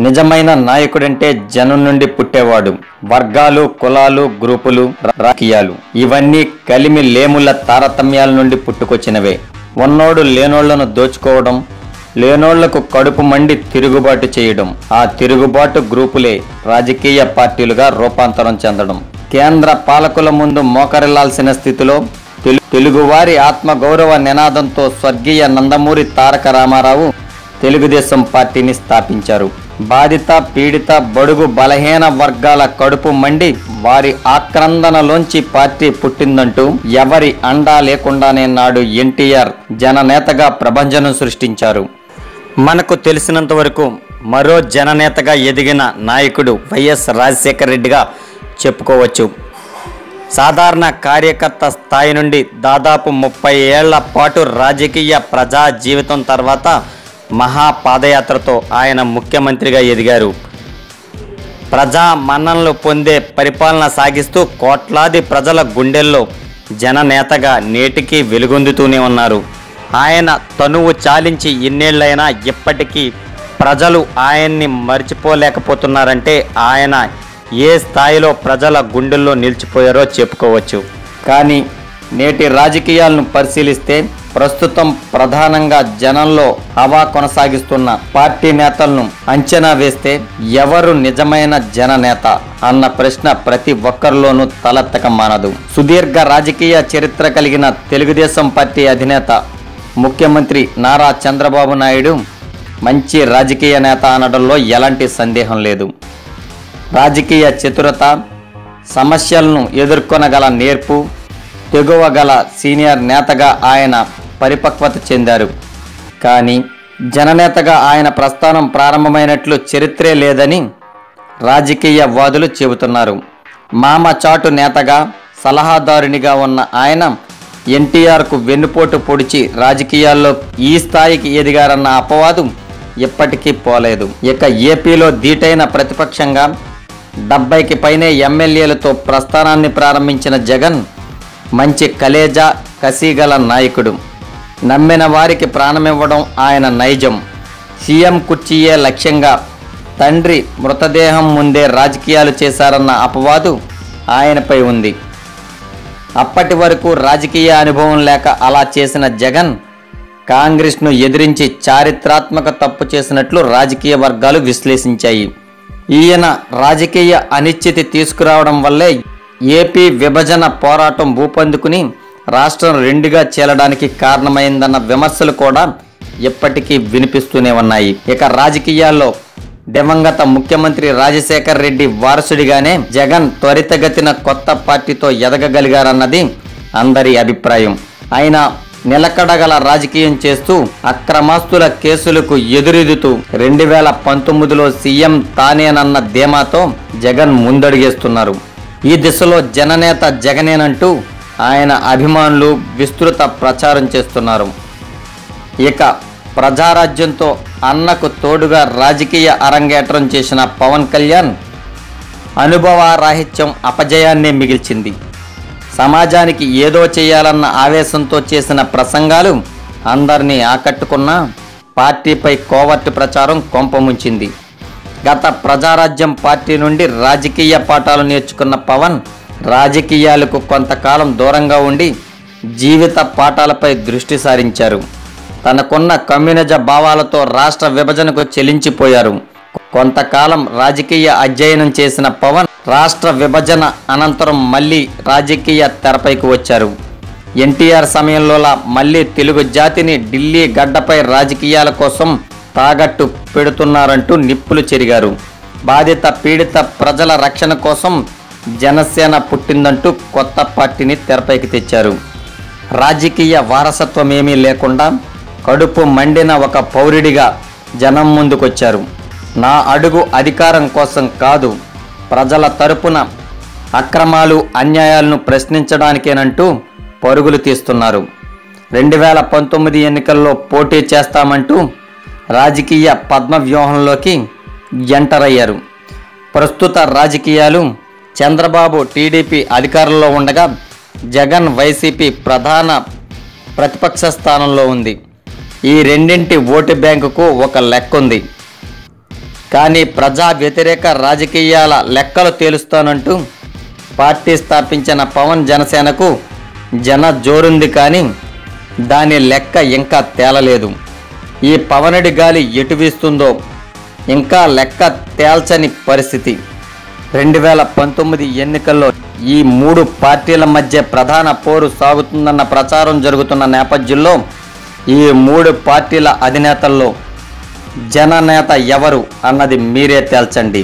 నిజమైన నాయకుడంటే జనం నుండి పుట్టేవాడు. వర్గాలు కులాలు గ్రూపులు రాజకీయాలు. ఇవన్నీ కలిమి లేముల తారతమ్యాల నుండి పుట్టుకొచ్చినవే. ఉన్నోడు లేనోళ్ళను దోచుకోవడం లేనోళ్ళకు కడుపు మండి తిరుగుబాటు చేయడం ఆ తిరుగుబాటు గ్రూపులే రాజకీయ పార్టీలుగా రూపాంతరం చెందడం. కేంద్ర పాలకుల ముందు మోకరిల్లాల్సిన స్థితిలో తెలు- తెలుగువారి ఆత్మగౌరవ నినాదంతో స్వర్గీయ నందమూరి తారక రామారావు తెలుగుదేశం పార్టీని స్థాపించారు. బాధిత పీడిత బడుగు బలహీన వర్గాల కడుపు మండి వారి ఆక్రందనలోంచి పార్టీ పుట్టిందంటూ ఎవరి అండా లేకుండానే నాడు ఎన్టీఆర్ జననేతగా ప్రభంజనం సృష్టించారు. మనకు తెలిసినంత వరకు మరో జననేతగా ఎదిగిన నాయకుడు వైఎస్ రాజశేఖర రెడ్డిగా చెప్పుకోవచ్చు. సాధారణ కార్యకర్త స్థాయి నుండి దాదాపు ముప్పై ఏళ్ళ పాటు రాజకీయ ప్రజా జీవితం తర్వాత మహా పాదయాత్రతో ఆయన ముఖ్యమంత్రిగా ఎదిగారు. ప్రజా మన్ననలు పొందే పరిపాలన సాగిస్తూ కోట్లాది ప్రజల గుండెల్లో జననేతగా నేటికి వెలుగొందుతూనే ఉన్నారు. ఆయన తనువు చాలించి ఇన్నేళ్ళైనా ఇప్పటికీ ప్రజలు ఆయన్ని మర్చిపోలేకపోతున్నారంటే ఆయన ఏ స్థాయిలో ప్రజల గుండెల్లో నిలిచిపోయారో చెప్పుకోవచ్చు. కానీ నేటి రాజకీయాలను పరిశీలిస్తే ప్రస్తుతం ప్రధానంగా జనంలో హవా కొనసాగిస్తున్న పార్టీ నేతలను అంచనా వేస్తే ఎవరు నిజమైన జననేత అన్న ప్రశ్న ప్రతి ఒక్కరిలోనూ తలెత్తక మానదు. సుదీర్ఘ రాజకీయ చరిత్ర కలిగిన తెలుగుదేశం పార్టీ అధినేత ముఖ్యమంత్రి నారా చంద్రబాబు నాయుడు మంచి రాజకీయ నేత అనడంలో ఎలాంటి సందేహం లేదు. రాజకీయ చతురత సమస్యలను ఎదుర్కొనగల నేర్పు తెగువ గల సీనియర్ నేతగా ఆయన పరిపక్వత చెందారు. కానీ జననేతగా ఆయన ప్రస్థానం ప్రారంభమైనట్లు చరిత్రే లేదని రాజకీయవాదులు చెబుతున్నారు. మామ చాటు నేతగా సలహాదారునిగా ఉన్న ఆయన ఎన్టీఆర్కు వెన్నుపోటు పొడిచి రాజకీయాల్లో ఈ స్థాయికి ఎదిగారన్న అపవాదు ఇప్పటికీ పోలేదు. ఇక ఏపీలో దీటైన ప్రతిపక్షంగా డెబ్బైకి పైనే ఎమ్మెల్యేలతో ప్రస్థానాన్ని ప్రారంభించిన జగన్ మంచి కలేజా కసిగల నాయకుడు. నమ్మిన వారికి ప్రాణమివ్వడం ఆయన నైజం. సీఎం కుర్చీయే లక్ష్యంగా తండ్రి మృతదేహం ముందే రాజకీయాలు చేశారన్న అపవాదు ఆయనపై ఉంది. అప్పటి వరకు రాజకీయ అనుభవం లేక అలా చేసిన జగన్ కాంగ్రెస్ను ఎదిరించి చారిత్రాత్మక తప్పు చేసినట్లు రాజకీయ వర్గాలు విశ్లేషించాయి. ఈయన రాజకీయ అనిశ్చితి తీసుకురావడం వల్లే ఏపీ విభజన పోరాటం భూపందుకుని రాష్ట్రం రెండుగా చేలడానికి కారణమైందన్న విమర్శలు కూడా ఇప్పటికీ వినిపిస్తూనే ఉన్నాయి. ఇక రాజకీయాల్లో దివంగత ముఖ్యమంత్రి రాజశేఖర్ రెడ్డి వారసుడిగానే జగన్ త్వరితగతిన కొత్త పార్టీతో ఎదగగలిగారన్నది అందరి అభిప్రాయం. ఆయన నిలకడగల రాజకీయం చేస్తూ అక్రమాస్తుల కేసులకు ఎదురెదుతూ రెండు వేల పంతొమ్మిదిలో సీఎం తానేనన్న ధీమాతో జగన్ ముందడుగేస్తున్నారు. ఈ దిశలో జననేత జగనేనంటూ ఆయన అభిమానులు విస్తృత ప్రచారం చేస్తున్నారు. ఇక ప్రజారాజ్యంతో అన్నకు తోడుగా రాజకీయ అరంగేట్రం చేసిన పవన్ కళ్యాణ్ అనుభవారాహిత్యం అపజయాన్నే మిగిల్చింది. సమాజానికి ఏదో చేయాలన్న ఆవేశంతో చేసిన ప్రసంగాలు అందరినీ ఆకట్టుకున్న పార్టీపై కోవర్టు ప్రచారం కొంపముంచింది గత ప్రజారాజ్యం పార్టీ నుండి రాజకీయ పాఠాలు నేర్చుకున్న పవన్ రాజకీయాలకు కొంతకాలం దూరంగా ఉండి జీవిత పాఠాలపై దృష్టి సారించారు. తనకున్న కమ్యూనిజ భావాలతో రాష్ట్ర విభజనకు చెలించిపోయారు. కొంతకాలం రాజకీయ అధ్యయనం చేసిన పవన్ రాష్ట్ర విభజన అనంతరం మళ్ళీ రాజకీయ తెరపైకి వచ్చారు. ఎన్టీఆర్ సమయంలోలా మళ్ళీ తెలుగు జాతిని ఢిల్లీ గడ్డపై రాజకీయాల కోసం తాగట్టు పెడుతున్నారంటూ నిప్పులు చెరిగారు. బాధిత పీడిత ప్రజల రక్షణ కోసం జనసేన పుట్టిందంటూ కొత్త పార్టీని తెరపైకి తెచ్చారు. రాజకీయ వారసత్వం ఏమీ లేకుండా కడుపు మండిన ఒక పౌరుడిగా జనం ముందుకొచ్చారు. నా అడుగు అధికారం కోసం కాదు ప్రజల తరపున అక్రమాలు అన్యాయాలను ప్రశ్నించడానికేనంటూ పరుగులు తీస్తున్నారు. రెండు వేల పంతొమ్మిది ఎన్నికల్లో పోటీ చేస్తామంటూ రాజకీయ పద్మ వ్యూహంలోకి ఎంటర్ అయ్యారు ప్రస్తుత రాజకీయాలు చంద్రబాబు టీడీపీ అధికారంలో ఉండగా జగన్ వైసీపీ ప్రధాన ప్రతిపక్ష స్థానంలో ఉంది. ఈ రెండింటి ఓటు బ్యాంకుకు ఒక లెక్క ఉంది. కానీ ప్రజా వ్యతిరేక రాజకీయాల లెక్కలు తేలుస్తానంటూ పార్టీ స్థాపించిన పవన్ జనసేనకు జన జోరుంది కానీ దాని లెక్క ఇంకా తేలలేదు. ఈ పవనుడి గాలి ఎటు వీస్తుందో ఇంకా లెక్క తేల్చని పరిస్థితి. రెండు వేల పంతొమ్మిది ఎన్నికల్లో ఈ మూడు పార్టీల మధ్య ప్రధాన పోరు సాగుతుందన్న ప్రచారం జరుగుతున్న నేపథ్యంలో ఈ మూడు పార్టీల అధినేతల్లో జననేత ఎవరు అన్నది మీరే తేల్చండి.